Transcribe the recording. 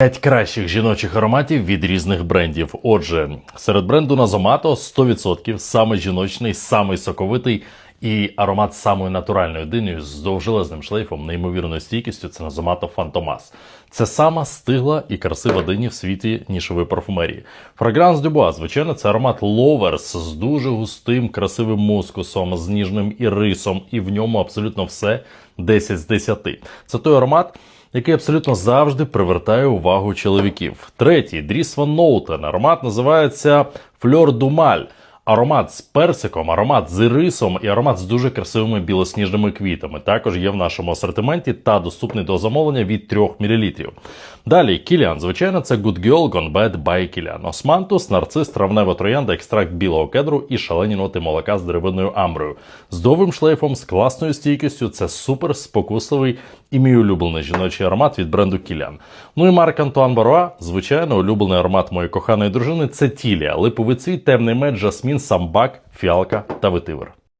П'ять кращих жіночих ароматів від різних брендів. Отже, серед бренду Назомато 100% самий жіночний, самий соковитий і аромат з самою натуральною динею з довжелезним шлейфом, неймовірною стійкістю. Це Назомато Фантомас. Це сама стигла і красива дині в світі нішової парфумерії. Фрагранс Дюбуа, звичайно, це аромат Ловерс з дуже густим, красивим мускусом, з ніжним ірисом, і в ньому абсолютно все 10 з 10. Це той аромат який абсолютно завжди привертає увагу чоловіків. Третій Дріс Ван Ноутен. Аромат називається Фльор Думаль. Аромат з персиком, аромат з ірисом і аромат з дуже красивими білосніжними квітами. Також є в нашому асортименті та доступний до замовлення від 3 мл. Далі Кіліан, звичайно, це Good Girl Gone Bad by Кіліан. Османтус, нарцис, травнева троянда, екстракт білого кедру і шалені ноти молока з деревинною амброю. З довгим шлейфом, з класною стійкістю. Це супер спокусливий і мій улюблений жіночий аромат від бренду Кілян. Ну і Марк Антуан Баруа, звичайно, улюблений аромат моєї коханої дружини це Тілія, липовий цвіт, темний мед, жасмін, самбак, фіалка та ветивер.